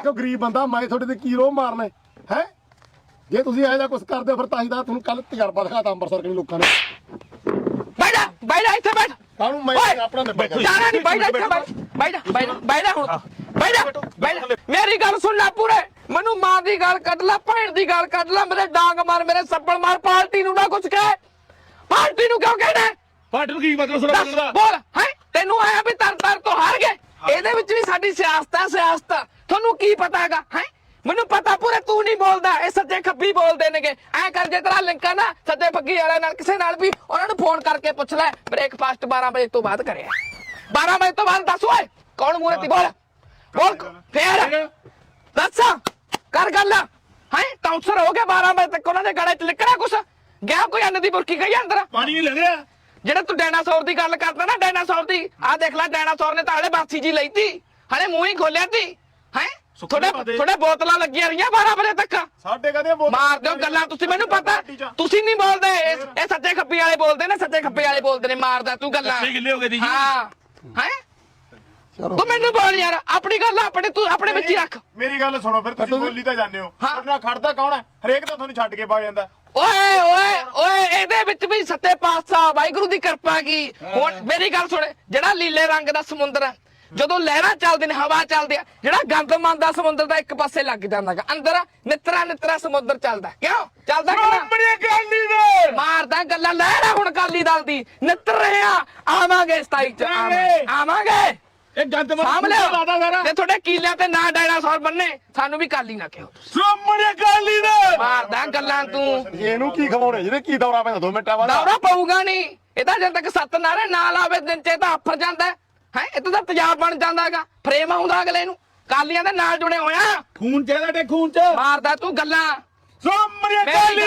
ਆਖੋ ਗਰੀਬ ਬੰਦਾ ਮੈਂ ਤੁਹਾਡੇ ਤੇ ਕੀ ਰੋਹ ਮਾਰਨਾ? ਹੈ? ਜੇ ਤੁਸੀਂ ਇਹੋ ਜਿਹਾ ਕੁਝ ਕਰਦੇ ਹੋ ਫਿਰ ਤਾਂ ਹੀ ਤਾਂ ਤੁਹਾਨੂੰ ਕੱਲ ਤਜਰਬਾ ਦਿਖਾਤਾ ਅੰਮ੍ਰਿਤਸਰ ਦੇ ਲੋਕਾਂ ਨੇ। ਬੈਠ ਜਾ ਬੈਠ ਜਾ ਇੱਥੇ ਬੈਠ। ਕਾਹਨੂੰ ਮੈਂ ਓਏ! ਆਪਣਾ ਨਿਬੜ ਜਾਣਾ ਨਹੀਂ ਬੈਠ ਜਾ ਇੱਥੇ ਬੈਠ। ਬੈਠ। ਜਾ ਬੈਠ ਜਾ, ਬੈਠ ਜਾ ਹੁਣ। ਬੈਠ ਜਾ ਬੈਠ। ਜਾ। ਮੇਰੀ ਗੱਲ ਸੁਣ ਲੈ ਪੂਰੇ। ਮੈਨੂੰ ਮਾਂ ਦੀ ਗੱਲ ਕੱਢ ਲੈ ਭੈਣ ਦੀ ਗੱਲ ਕੱਢ ਲੈ ਮੇਰੇ ਡਾਂਗ ਮਾਰ ਮੇਰੇ ਸੱਪੜ ਮਾਰ ਪਾਰਟੀ ਨੂੰ ਨਾ ਕੁਝ ਕਹਿ। ਪਾਰਟੀ ਨੂੰ ਕਿਉਂ ਕਹਿਣਾ? ਹੈ? ਪਾਰਟੀ ਨੂੰ ਕੀ ਮਤਲਬ ਸੁਣਾ ਦੱਸ ਬੋਲ ਹੈ? ਤੈਨੂੰ ਆਇਆ ਵੀ ਤਰ ਤਰ ਤੋਂ ਹਾਰ ਗਏ। ਇਹਦੇ ਵਿੱਚ ਵੀ ਸਾਡੀ ਸਿਆਸਤ ਹੈ ਸਿਆਸਤ ਤੁਹਾਨੂੰ ਕੀ ਪਤਾ ਹੈਗਾ ਹੈ? ਮੈਨੂੰ ਪਤਾ ਪੂਰੇ ਤੂੰ ਨਹੀਂ ਬੋਲਦਾ ਇਹ ਸੱਜੇ ਖੱਬੀ ਬੋਲਦੇ ਨੇਗੇ। ਐ ਕਰ ਜੇ ਤੇਰਾ ਲਿੰਕ ਆ ਨਾ ਸੱਜੇ ਫੱਗੀ ਵਾਲਿਆਂ ਨਾਲ ਕਿਸੇ ਨਾਲ ਵੀ ਉਹਨਾਂ ਨੂੰ ਫੋਨ ਕਰਕੇ ਪੁੱਛ ਲੈ ਬ੍ਰੇਕਫਾਸਟ 12 ਵਜੇ ਤੋਂ ਬਾਅਦ ਕਰਿਆ। 12 ਵਜੇ ਤੋਂ ਬਾਅਦ ਦੱਸ ਓਏ ਕੌਣ ਮੂਰੇ ਤੀ ਬੋਲ? ਬੋਲ ਫੇਰ। ਦੱਸ ਕਰ ਗੱਲ। ਹੈ? ਟੌਂਸਰ ਹੋ ਗਿਆ 12 ਵਜੇ ਤੱਕ ਉਹਨਾਂ ਦੇ ਗਲੇ 'ਚ ਲਿਕੜਾ ਕੁਛ? ਗਿਆ ਕੋਈ ਅੰਨ ਦੀ ਬੁਰਕੀ ਗਈ ਅੰਦਰ? ਪਾਣੀ ਨਹੀਂ ਲੱਗਿਆ ਜਿਹੜਾ ਤੂੰ ਡਾਇਨਾਸੌਰ ਦੀ ਗੱਲ ਕਰਦਾ ਨਾ ਡਾਇਨਾਸੌਰ ਦੀ ਆਹ ਦੇਖ ਲੈ ਡਾਇਨਾਸੌਰ ਨੇ ਤਾਂ ਹਲੇ ਬਾਸੀ ਜੀ ਲਈ ਤੀ। ਹਲੇ ਮੂੰਹ ਹੀ ਖੋਲਿਆ ਤੀ। ਹੈ। ਥੋੜੇ ਬੋਤਲਾਂ ਲੱਗੀਆਂ ਰਹੀਆਂ 12 ਵਜੇ ਤੱਕ। ਸਾਡੇ ਕਦੇ ਬੋਲ ਮਾਰ ਦਿਓ ਗੱਲਾਂ ਤੁਸੀਂ ਮੈਨੂੰ ਪਤਾ। ਤੁਸੀਂ ਨਹੀਂ ਬੋਲਦੇ। ਇਹ ਸੱਚੇ ਖੱਬੀ ਵਾਲੇ ਬੋਲਦੇ ਨੇ ਸੱਚੇ ਖੱਬੀ ਵਾਲੇ ਬੋਲਦੇ ਨੇ। ਮਾਰਦਾ ਤੂੰ ਗੱਲਾਂ। ਕੱਚੇ ਗਿੱਲੇ ਹੋ ਗਏ ਦੀ ਜੀ। ਹਾਂ। ਹੈ? ਤੂੰ ਮੈਨੂੰ ਬੋਲ ਯਾਰ। ਆਪਣੀ ਗੱਲ ਆਪਣੇ ਤੂੰ ਆਪਣੇ ਵਿੱਚ ਹੀ ਰੱਖ। ਮੇਰੀ ਗੱਲ ਸੁਣੋ ਫਿਰ ਤੁਸੀਂ ਬੋਲੀ ਤਾਂ ਜਾਂਦੇ ਹੋ। ਹਾਂ। ਤੁਹਾਡਾ ਖੜਦਾ ਕੌਣ ਹੈ? ਹਰੇਕ ਤਾਂ ਤੁਹਾਨੂੰ ਛੱਡ ਕੇ ਪਾ ਜਾਂਦਾ। ਓਏ ਓਏ ਓਏ ਇਹਦੇ ਵਿੱਚ ਵੀ ਸੱਤੇ ਪਾਤਸ਼ਾਹ ਵਾਹਿਗੁਰੂ ਦੀ ਕਿਰਪਾ ਕੀ। ਹੁਣ ਮੇਰੀ ਗੱਲ ਸੁਣ। ਜਿਹੜਾ ਲੀਲੇ ਰੰਗ ਦਾ ਸਮੁੰਦਰ ਹੈ ਜਦੋਂ ਲਹਿਰਾਂ ਚੱਲਦੇ ਨੇ ਹਵਾ ਚੱਲਦੀ ਆ ਜਿਹੜਾ ਗੰਦ ਮੰਦਾ ਸਮੁੰਦਰ ਦਾ ਇੱਕ ਪਾਸੇ ਲੱਗ ਜਾਂਦਾਗਾ ਅੰਦਰ ਨਿਤਰਾ ਨਿਤਰਾ ਸਮੁੰਦਰ ਚੱਲਦਾ। ਕਿਉਂ? ਚੱਲਦਾ ਕਿ ਨਾ ਆਪਣੇ ਕਾਲੀ ਦੇ ਮਾਰਦਾ ਗੱਲਾਂ ਲਹਿਰਾ ਹੁਣ ਕਾਲੀ ਦਲ ਦੀ। ਨਿਤਰ ਰਿਹਾ ਆਵਾਂਗੇ 27 ਚ ਆਵਾਂਗੇ। ਆਵਾਂਗੇ। ਇਹ ਗੰਦ ਸਾਂਭ ਲਾਦਾ ਲਿਓ ਸਾਰਾ? ਤੇ ਤੁਹਾਡੇ ਕੀਲਿਆਂ ਤੇ ਨਾ ਡਾਇਨਾਸੌਰ ਬੰਨੇ ਸਾਨੂੰ ਵੀ ਕਾਲੀ ਨਾ ਕਿਹੋ। ਸਾਹਮਣੇ ਕਾਲੀ ਦੇ ਮਾਰਦਾ ਗੱਲਾਂ ਤੂੰ। ਇਹਨੂੰ ਕੀ ਖਵਾਉਣੇ? ਜਿਹਨੇ ਕੀ ਦੌਰਾ ਪੈਂਦਾ? 2 ਮਿੰਟਾਂ ਬਾਅਦ? ਦੌਰਾ ਪਊਗਾ ਨਹੀਂ। ਇਹ ਤਾਂ ਜਦ ਤੱਕ ਸੱਤ ਨਾਰੇ ਨਾ ਲਾਵੇ ਦਿਨ ਚ ਇਹ ਤਾਂ ਆਫਰ ਜਾਂਦਾ। ਹੈ ਇਹ ਤਾਂ ਤੇਜ਼ਾਬ ਬਣ ਜਾਂਦਾਗਾ ਫਰੇਮ ਆਉਂਦਾ ਅਗਲੇ ਨੂੰ। ਕਾਲੀਆਂ ਦੇ ਨਾਲ ਜੁੜੇ ਹੋਇਆ ਖੂਨ ਚਾਹੀਦਾ ਤੇ ਖੂਨ ਚ। ਮਾਰਦਾ ਤੂੰ ਗੱਲਾਂ। ਮੇਰੀ ਕਾਲੀ ਮੇਰੀ